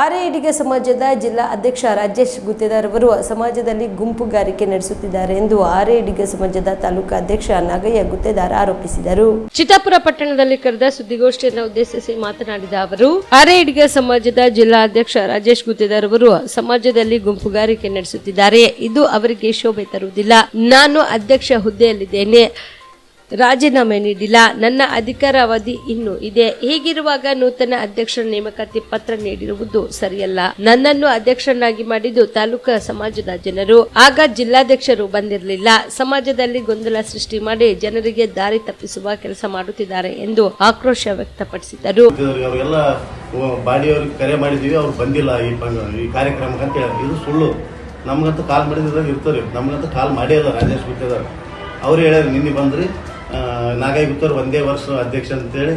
ಆರ್ಎಡಿಗೆ ಸಮಾಜದ ಜಿಲ್ಲಾ ಅಧ್ಯಕ್ಷ ರಾಜೇಶ್ ಗುತ್ತೇದಾರ್ ಅವರು ಸಮಾಜದಲ್ಲಿ ಗುಂಪುಗಾರಿಕೆ ನಡೆಸುತ್ತಿದ್ದಾರೆ ಎಂದು ಆರ್ಐಡಿಗೆ ಸಮಾಜದ ತಾಲೂಕು ಅಧ್ಯಕ್ಷ ನಾಗಯ್ಯ ಗುತ್ತೇದಾರ್ ಆರೋಪಿಸಿದರು. ಚಿತ್ತಾಪುರ ಪಟ್ಟಣದಲ್ಲಿ ಕರೆದ ಸುದ್ದಿಗೋಷ್ಠಿಯನ್ನು ಉದ್ದೇಶಿಸಿ ಮಾತನಾಡಿದ ಅವರು ಆರ್ಐಡಿಗೆ ಸಮಾಜದ ಜಿಲ್ಲಾ ಅಧ್ಯಕ್ಷ ರಾಜೇಶ್ ಗುತ್ತೇದಾರ್ ಅವರು ಸಮಾಜದಲ್ಲಿ ಗುಂಪುಗಾರಿಕೆ ನಡೆಸುತ್ತಿದ್ದಾರೆ. ಇದು ಅವರಿಗೆ ಶೋಭೆ ತರುವುದಿಲ್ಲ. ನಾನು ಅಧ್ಯಕ್ಷ ಹುದ್ದೆಯಲ್ಲಿದ್ದೇನೆ. ರಾಜೀನಾಮೆ ನೀಡಿಲ್ಲ. ನನ್ನ ಅಧಿಕಾರಾವಧಿ ಇನ್ನು ಇದೆ. ಹೀಗಿರುವಾಗ ನೂತನ ಅಧ್ಯಕ್ಷರ ನೇಮಕಾತಿ ಪತ್ರ ನೀಡಿರುವುದು ಸರಿಯಲ್ಲ. ನನ್ನನ್ನು ಅಧ್ಯಕ್ಷರನ್ನಾಗಿ ಮಾಡಿದ್ದು ತಾಲೂಕಾ ಸಮಾಜದ ಜನರು. ಆಗ ಜಿಲ್ಲಾಧ್ಯಕ್ಷರು ಬಂದಿರಲಿಲ್ಲ. ಸಮಾಜದಲ್ಲಿ ಗೊಂದಲ ಸೃಷ್ಟಿ ಮಾಡಿ ಜನರಿಗೆ ದಾರಿ ತಪ್ಪಿಸುವ ಕೆಲಸ ಮಾಡುತ್ತಿದ್ದಾರೆ ಎಂದು ಆಕ್ರೋಶ ವ್ಯಕ್ತಪಡಿಸಿದರು. ಕರೆ ಮಾಡಿದೀವಿ ಅವ್ರು ಬಂದಿಲ್ಲ ಈ ಕಾರ್ಯಕ್ರಮಕ್ಕೆ ಸುಳ್ಳು. ಕಾಲ್ ಮಾಡಿದ್ರೆ ಇರ್ತಾರೆ. ಕಾಲ್ ಮಾಡೇ ರಾಜೇಶ್ ಅವ್ರು. ಹೇಳ್ಯಾರ ನಿನ್ನೆ ಬಂದ್ರಿ ಆ, ನಾಗೈ ಗುತ್ತವ್ರು ಒಂದೇ ವರ್ಷ ಅಧ್ಯಕ್ಷ ಅಂತೇಳಿ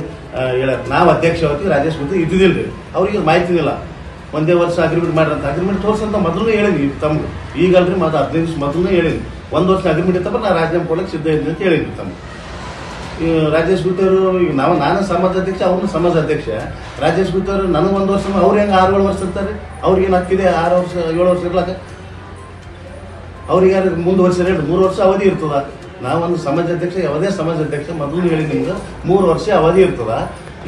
ಹೇಳಕ್. ನಾವು ಅಧ್ಯಕ್ಷ ಹೋಗ್ತೀವಿ ರಾಜೇಶ್ ಗುತ್ತ ರೀ ಅವ್ರಿಗೆ ಮಾಹಿತಿ ಇಲ್ಲ. ಒಂದೇ ವರ್ಷ ಅಗ್ರಿಮೆಂಟ್ ಮಾಡ್ರಂತ. ಅಗ್ರಿಮೆಂಟ್ ತೋರಿಸಂತ ಮೊದಲು ಹೇಳೀನಿ ತಮ್ಗೆ. ಈಗಲ್ರಿ ಮತ್ತು ಹದಿನೈದು ದಿವಸ ಮೊದಲು ಹೇಳೀನಿ. ಒಂದು ವರ್ಷ ಅಗ್ರಿಮೆಂಟ್ ಇತ್ತಪ್ಪ ನಾ ರಾಜೀನಾಮೆ ಕೊಡಕ್ಕೆ ಸಿದ್ಧ ಇದ್ದೀನಿ ಅಂತ ಹೇಳಿದ್ವಿ ತಮ್ಮ ರಾಜೇಶ್ ಗುತ್ತವರು ಈಗ ನಾವು ನಾನು ಸಮಾಜ ಅಧ್ಯಕ್ಷ ಅವ್ರನ್ನ ಸಮಾಜ ಅಧ್ಯಕ್ಷ. ರಾಜೇಶ್ ಗುತ್ತವರು ನನಗೆ ಒಂದು ವರ್ಷ ಅವ್ರು ಹೆಂಗೆ ಆರು ಏಳು ವರ್ಷ ಇರ್ತಾರೆ? ಅವ್ರಿಗೆ ಏನು ಹಕ್ಕಿದೆ? ಆರು ವರ್ಷ ಏಳು ವರ್ಷ ಇರ್ಲಾಕ? ಅವ್ರಿಗೆ ಯಾರು ಮುಂದುವರ್ಸಿ ಎರಡು ಮೂರು ವರ್ಷ ಅವಧಿ ಇರ್ತದ. ನಾವು ಒಂದು ಸಮಾಜ ಅಧ್ಯಕ್ಷ ಯಾವುದೇ ಸಮಾಜ ಅಧ್ಯಕ್ಷ ಮೊದಲು ಹೇಳಿ ನಿಮ್ಗೆ ಮೂರು ವರ್ಷ ಅವಧಿ ಇರ್ತದ.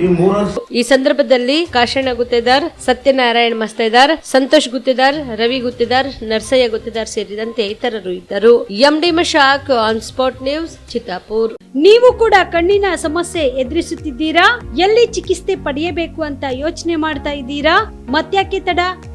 ಈ ಮೂರು ವರ್ಷ ಈ ಸಂದರ್ಭದಲ್ಲಿ ಕಾಶಣ ಗುತ್ತೇದಾರ್, ಸತ್ಯನಾರಾಯಣ ಮಸ್ತೇದಾರ್, ಸಂತೋಷ್ ಗುತ್ತೇದಾರ್, ರವಿ ಗುತ್ತೇದಾರ್, ನರ್ಸಯ್ಯ ಗುತ್ತೇದಾರ್ ಸೇರಿದಂತೆ ಇತರರು ಇದ್ದರು. MD Mashak, on spot news, Chittapur. ನೀವು ಕೂಡ ಕಣ್ಣಿನ ಸಮಸ್ಯೆ ಎದುರಿಸುತ್ತಿದ್ದೀರಾ? ಎಲ್ಲಿ ಚಿಕಿತ್ಸೆ ಪಡೆಯಬೇಕು ಅಂತ ಯೋಚನೆ ಮಾಡ್ತಾ ಇದ್ದೀರಾ? ಮತ್ತ್ಯಾಕೆ ತಡ?